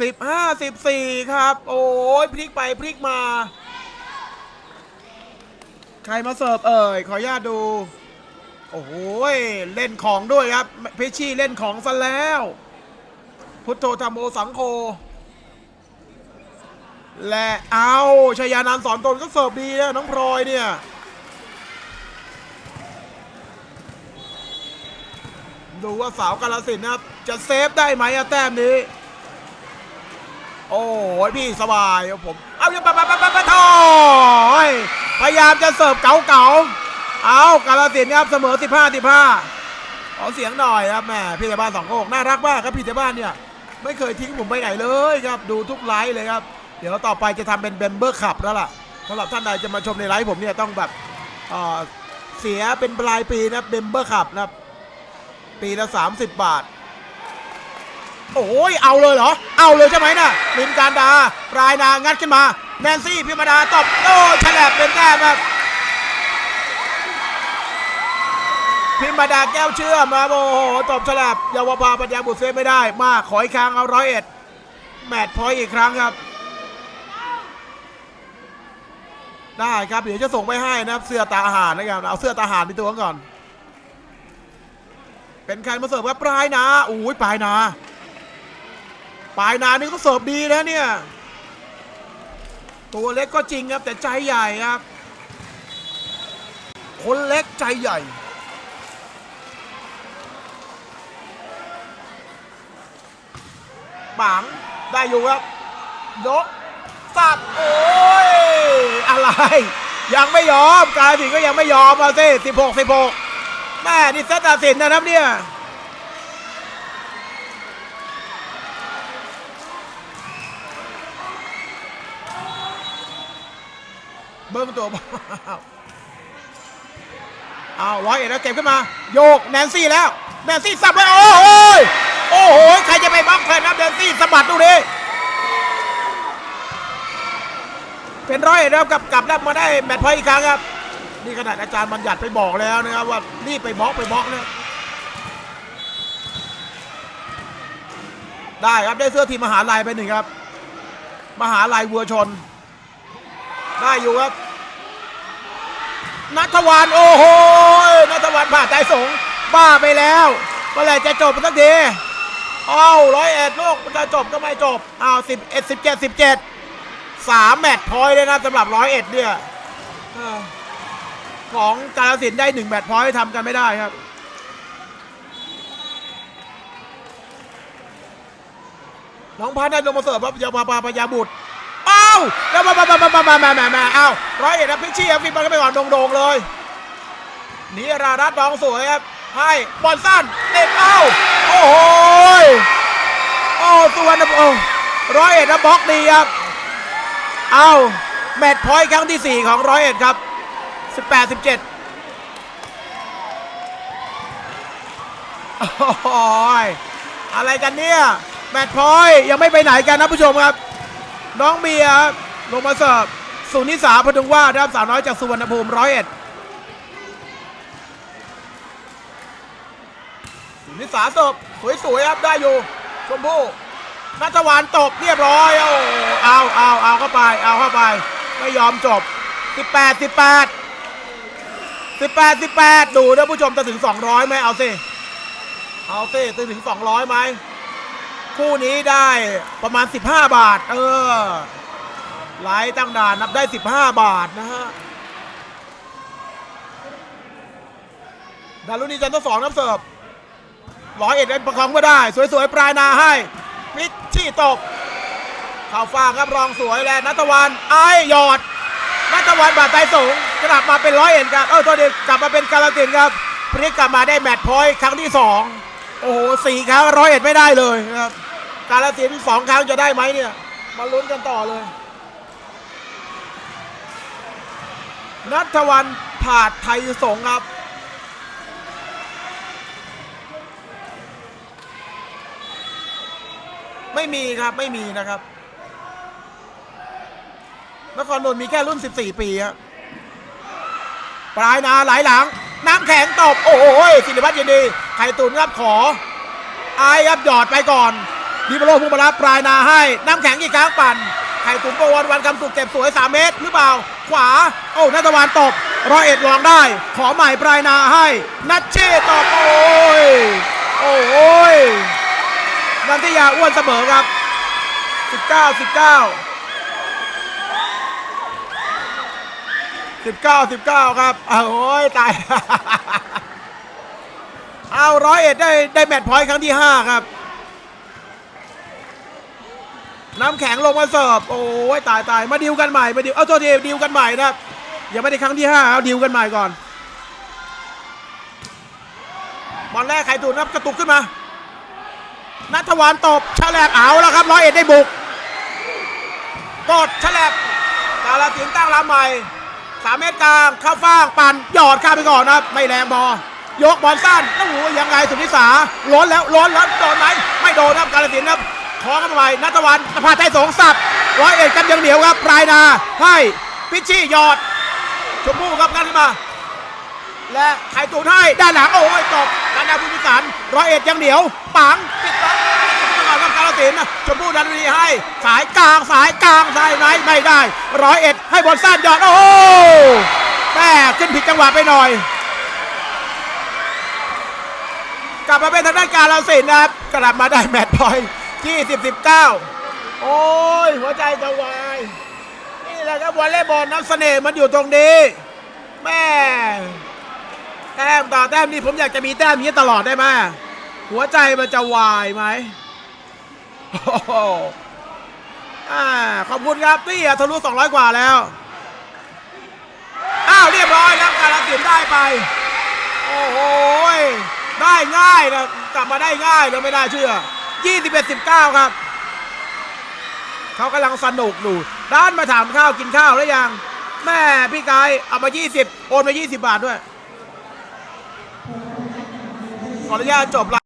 สิบห้าสิบสี่ครับ โอ้ยพลิกไปพลิกมา ใครมาเสิร์ฟเอ่ย ขออนุญาตดู โอ้ยเล่นของด้วยครับเพชชี่เล่นของซะแล้ว พุทโธธรรมโมสังโฆและเอาชยานานสอนตนก็เสิร์ฟดีนะน้องพลอยเนี่ยดูว่าสาวกาลสินนะครับ จะเซฟได้ไหมอะแต้มนี้ โอ้ยพี่สบายครับผม เอาอย่ปะปะปะปะปะโถ่ยพยายามจะเสิร์ฟเก๋าเก๋าเอากาลสินครับเสมอ 15 15ขอเสียงหน่อยครับแม่พี่เทบ้านสองโคกน่ารักมากครับพี่เทบ้านเนี่ยไม่เคยทิ้งผมไปไหนเลยครับดูทุกไลฟ์เลยครับ เดี๋ยวต่อไปจะทำเป็นเบมเบอร์ขับแล้วล่ะสำหรับท่านใดจะมาชมในไลฟ์ผมเนี่ยต้องแบบเสียเป็นปลายปีนะเบมเบอร์ขับนะปีละ30 บาท โอ้ยเอาเลยเหรอ เอาเลยใช่ไหมน่ะลินการดาปลายนางัดขึ้นมา แนนซี่พิมดาตบโอ้ฉลับเป็นแต้มครับพิมดาแก้วเชื่อมาโอ้โหตบฉลับเยาวภาปัญญาบุตรเซฟไม่ได้มาขออีกครั้งเอาร้อยเอ็ดแมตช์พอยต์อีกครั้งครับ ได้ครับเดี๋ยวจะส่งไปให้นะครับเสื้อตาอาหารนะครับเอาเสื้อตาอาหารไปตัวก่อน เป็นใครมาเสิร์ฟครับปลายนาอุ้ยปลายนา ปลายนานี่ก็เสิร์ฟดีนะเนี่ย ตัวเล็กก็จริงครับ แต่ใจใหญ่ครับ คนเล็กใจใหญ่ปังได้อยู่ครับยกสับโอ้ย อะไร ยังไม่ยอมกาลสินก็ยังไม่ยอมเอาสิสิบหกสิบหกแม่นี่เซตตัดสินนะครับเนี่ย เบิ้งตัวเอาร้อยเอ็ดแล้วเก็บขึ้นมา โยกแนนซี่แล้ว แนนซี่สับเลยโอ้โหโอ้โหใครจะไปบล็อกแทนนะแนนซี่สะบัดดูดิเป็นร้อยเอ็ดแล้วกับกลับแล้วมาได้แมตช์พอยต์อีกครั้งครับ นี่ขนาดอาจารย์บัญญัติไปบอกแล้วนะครับว่ารีบไปบล็อกไปบล็อกเนี่ยได้ครับได้เสื้อทีมมหาลัยไปหนึ่งครับ มหาลัยวัวชน ได้อยู่ครับนัทวันโอ้โหนัทวันผ่าใจสงบ้าไปแล้วเมื่อไหร่จะจบสักทีเอาร้อยเอ็ดลูกมันจะจบก็ไม่จบเอาสิบเอ็ดสิบเจ็ดสิบเจ็ดสามแมตช์พอยต์เลยนะสำหรับร้อยเอ็ดเนี่ยของกาลสินได้หนึ่งแมตช์พอยต์ทำกันไม่ได้ครับน้องพันธ์ได้ลงมาเสิร์ฟครับยามาปาปยาบุตราแล้วมามามามามามามามามาเอ้าร้อยเอ็ดนะพิชชี่ครับฟินบอลก็ไปก่อนโด่งๆเลยนี่รารัตน์น้องสวยครับให้บอลสั้นเต็มเอ้าโอ้โหยโอ้สุวรรณโอ้ร้อยเอ็ดนะบล็อกดีครับเอ้าแมตช์พอยต์ครั้งที่ 4 ของร้อยเอ็ดครับ 18 17โอ้ยอะไรกันเนี่ย แมตช์พอยต์ยังไม่ไปไหนกันนะผู้ชมครับ น้องเบียร์ลงมาเสิร์ฟสุนิสาพดุงว่าดครับสาวน้อยจากสุวรรณภูมิร้อยเอ็ดสุนิสาเสิร์ฟสวยๆครับได้อยู่ชมพู่นัทวานตบเรียบร้อยโอ้เอาเอาเอาเข้าไป เอาเข้าไป ไม่ยอมจบ 18 18 18 18 ดูนะผู้ชมจะถึง 200ไหมเอาสิ เอาสิจะถึง 200ไหม คู่นี้ได้ประมาณ 15 บาท เออไลท์ตั้งด่านนับได้ 15 บาทนะฮะดารุณีจันทร์สองน้ำเสิร์ฟร้อยเอ็ดเป็นประคองก็ได้ สวยๆ ปลายนาให้พิชชี่ตกข่าวฟ้างครับรองสวยแลนัทวันไอหยอดนัทวันบาดไตสูงกลับมาเป็นร้อยเอ็ดครับ เออตัวเดียวกลับมาเป็นกาลสินธุ์ครับพลิกกลับมาได้แมตช์พอยต์ครั้งที่สองโอ้โหสี่ครั้งร้อยเอ็ดไม่ได้เลยนะครับ กาลสินสองครั้งจะได้ไหมเนี่ย มาลุ้นกันต่อเลย นัทวันผาดไทยสงครับ ไม่มีครับไม่มีนะครับ นครนนท์มีแค่รุ่น 14 ปีครับปลายนาไหลหลัง น้ำแข็งตบ โอ้โหศิริพัฒน์ยินดี ไข่ตุนครับขอ อายครับหยอดไปก่อน ดิบโลพุ่งมารับปลายนาให้ น้ำแข็งอีกครั้งปั่นไข่ตุ๋นประวันวันคำสุกเก็บสวย 3 เมตร หรือเปล่า ขวา โอ้นัทวานตบร้อยเอ็ดลองได้ ขอใหม่ปลายนาให้ นัทเช่ตบโอ้ย โอ้ยนันทิยาอ้วนเสมอครับ 19 19 19 19 ครับอ้าวโอ้ยตาย เอาร้อยเอ็ดได้ได้แมตช์พอยต์ครั้งที่ 5 ครับ น้ำแข็งลงมาเสิร์ฟโอ้ยตายตายมาดิวกันใหม่มาดิวเอาตัวทีดิวกันใหม่นะครับยังไม่ได้ครั้งที่ห้าเอาดิวกันใหม่ก่อนบอลแรกไข่ตูนับกระตุกขึ้นมานัทวานตบฉลบเอาแล้วครับร้อยเอ็ดได้บุกกดฉลบกาลสินตั้งรับใหม่สามเมตรกลางเข้าฟางปั่นหยอดข้าไปก่อนนะครับไม่แรงบอยกบอลสั้นโอ้โหยังไงสุนิสาล้นแล้วล้นแล้วโดนไหมไม่โดนครับกาลสินครับ ขอเข้าไปนัทวันนภาไทยสงสับร้อยเอ็ดกันยังเหนียวครับปลายนาให้พิชชี่หยอด ชมพู่ครับงัดขึ้นมา และไข่ตูนให้ด้านหลังโอ้ยตกกันดาบุญพิสารร้อยเอ็ดยังเหนียวปังปิดล็อกก่อนครับกาลสินชมพู่ดันดีให้ สายกลางสายกลางสายไหนไม่ได้ ร้อยเอ็ดให้บอลสั้นหยอดโอ้แม่ขึ้นผิดจังหวะไปหน่อยกลับมาเป็นทางด้านการเราสินนะครับกลับมาได้แมตช์พอยต์ ที่10 19โอ้ย หัวใจจะวาย นี่แหละครับวอลเลย์บอลน้ำเสน่ห์มันอยู่ตรงนี้ แม่แต้มต่อแต้มนี่ผมอยากจะมีแต้มนี้ตลอดได้ไหมหัวใจมันจะวายไหมโอ้โหอ่าขอบคุณครับนี่อะทะลุ200 กว่าแล้ว อ้าว เรียบร้อยครับการละสินธุ์ได้ไป โอ้โหยได้ง่ายนะกลับมาได้ง่ายเลยไม่ได้เชื่อ 21 19 ครับ เขากำลังสนุกอยู่ด้านมาถามข้าวกินข้าวแล้วยัง แม่พี่กายเอามา 20 โอนมา 20 บาทด้วย ขออนุญาตจบละ